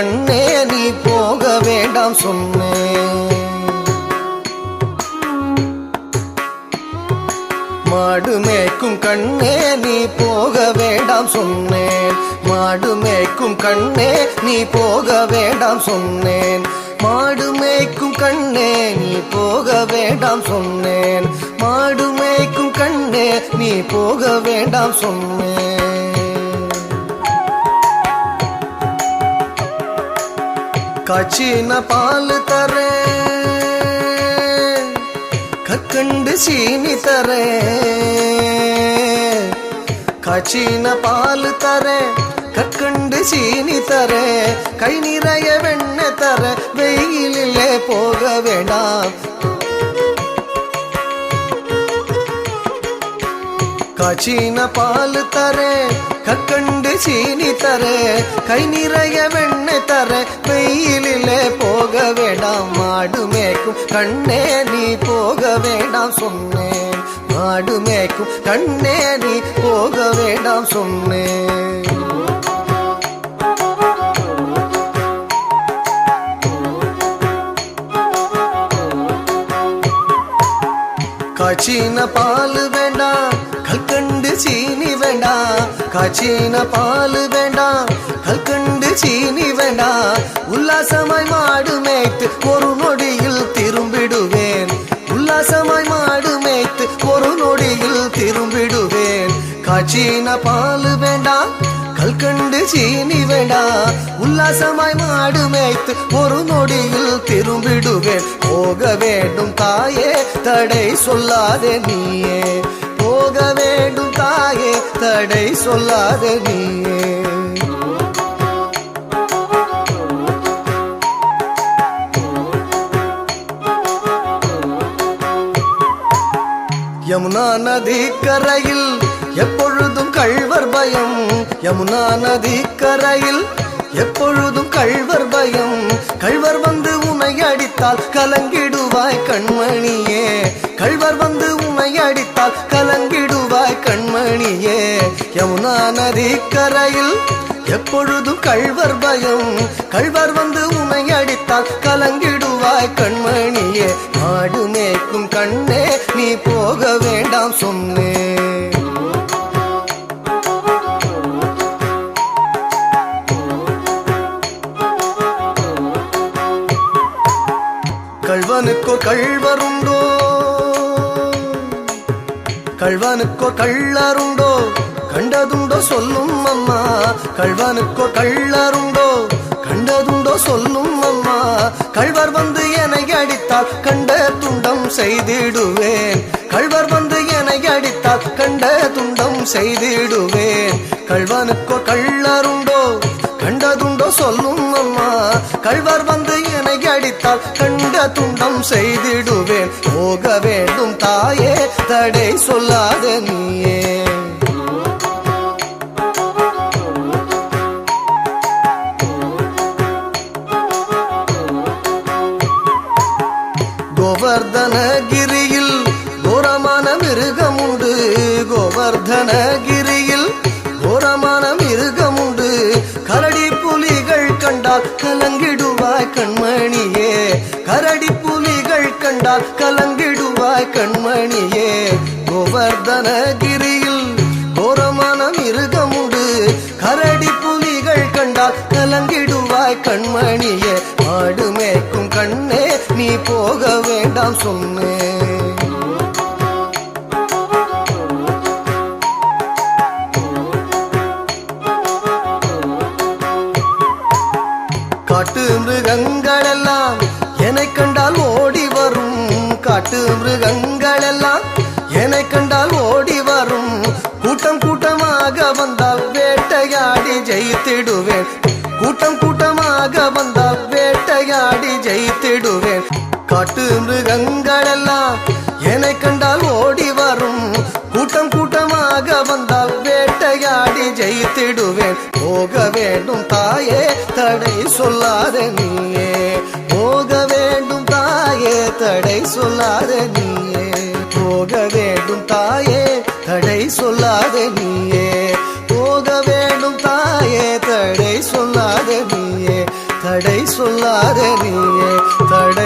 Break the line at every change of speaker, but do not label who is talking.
கண்ணே நீ போக வேண்டாம் சொன்னேன் மாடு மேய்க்கும் கண்ணே நீ போக வேண்டாம் சொன்னேன் மாடு மேய்க்கும் கண்ணே நீ போக வேண்டாம் சொன்னேன் மாடு மேய்க்கும் கண்ணே நீ போக வேண்டாம் சொன்னேன் மாடு மேய்க்கும் கண்ணே நீ போக வேண்டாம் சொன்னேன் காய்ச்சின பால் தரே கக்கண்டு சீனி தரே காய்ச்சின பால் தரே கக்கண்டு சீனி தரே கை நிறைய வெண்ணெய் தர வெயிலிலே போக வேண்டாம். காச்சின பால் தரே கக்கண்டு சீனி தரே கை நிறைய வெண்ணெய் தர வெயிலிலே போக வேண்டாம் மாடு மேய்க்கும் கண்ணே நீ போக வேண்டாம் சொன்னேன். மாடு மேய்க்கும் கண்ணே நீ போக வேண்டாம் சொன்னேன். காச்சின பால் வேண்டாம் வேண்டாம் காய்ச்சின பால் வேண்டாம் கல்கண்டு சீனி வேண்டாம் உல்லாசமாய் மாடு மேய்த்து ஒரு நொடியில் திரும்பிடுவேன். உல்லாசமாய் மாடு மேய்த்து ஒரு நொடியில் திரும்பிடுவேன். காய்ச்சின பால் வேண்டாம் கல்கண்டு சீனி வேண்டாம் உல்லாசமாய் மாடு மேய்த்து ஒரு நொடியில் திரும்பிடுவேன். போக வேண்டும் தாயே தடை சொல்லாதே நீயே. தாயே தடை சொல்லாதே நீயே. யமுனா நதி கரையில் எப்பொழுதும் கழ்வர் பயம். யமுனா நதி கரையில் எப்பொழுதும் கழ்வர் பயம். கழ்வர் வந்து உனை அடித்தால் கலங்கிடுவாய் கண்மணியே. கழ்வர் வந்து உனை அடித்தால் கலங்கிடுவாய் கண்மணியே. யமுனா நதி கரையில் எப்பொழுதும் கழ்வர் பயம். கழ்வர் வந்து உனை அடித்தால் கலங்கிடுவாய் கண்மணியே. மாடு மேய்க்கும் கண்ணே நீ போக வேண்டாம் சொன்னே. கள்வனுக்கோ கள்வருண்டோ? கள்வனுக்கோ கள்ளருண்டோ? கண்டதுண்டோ சொல்லும் அம்மா. கள்வனுக்கோ கள்ளருண்டோ? கண்டதுண்டோ சொல்லும் அம்மா. கள்வர் வந்து என்னை அடித்தால் கண்ட துண்டம் செய்திடுவேன். கள்வர் வந்து என்னை அடித்தால் கண்ட துண்டம் செய்திடுவேன். கள்வனுக்கோ கள்ளருண்டோ? கண்டதுண்டோ சொல்லும் அம்மா. கள்வர் வந்து என்னை அடித்தால் துண்டம் செய்திடுவேன். போக வேண்டும் தாயே தடை சொல்லாத நீயே. கோவர்தனகிரியில் கோரமான மிருகம் உண்டு கோவர்தனகிரியில் கோரமான மிருகம் உண்டு கரடி புலிகள் கண்டால் கலங்க கண்டால் கலங்கிடுவாய் கண்மணியே. கோவர்தனகிரியில் கோரமான மிருகம் கரடி புலிகள் கண்டால் கலங்கிடுவாய் கண்மணியே. மாடு மேய்க்கும் கண்ணே நீ போக வேண்டாம் சொன்ன மிருகங்கள் எல்லாம் என்னை கண்டால் ஓடி வரும். கூட்டம் கூட்டமாக வந்தால் வேட்டையாடி ஜெயித்திடுவேன். கூட்டம் கூட்டமாக வந்தால் வேட்டையாடி ஜெயித்திடுவேன். காட்டு மிருகங்கள் எல்லாம் என்னை கண்டால் ஓடி வரும். கூட்டம் கூட்டமாக வந்தால் வேட்டையாடி ஜெயித்திடுவேன். போக வேண்டும் தாயே தடை சொல்லாத நீயே. போகவே தடை சொல்லாத நீயே. போக வேண்டும் தாயே தடை சொல்லாத நீயே. போக வேண்டும் தாயே தடை சொல்லாத நீயே. தடை சொல்லாத நீயே. தடை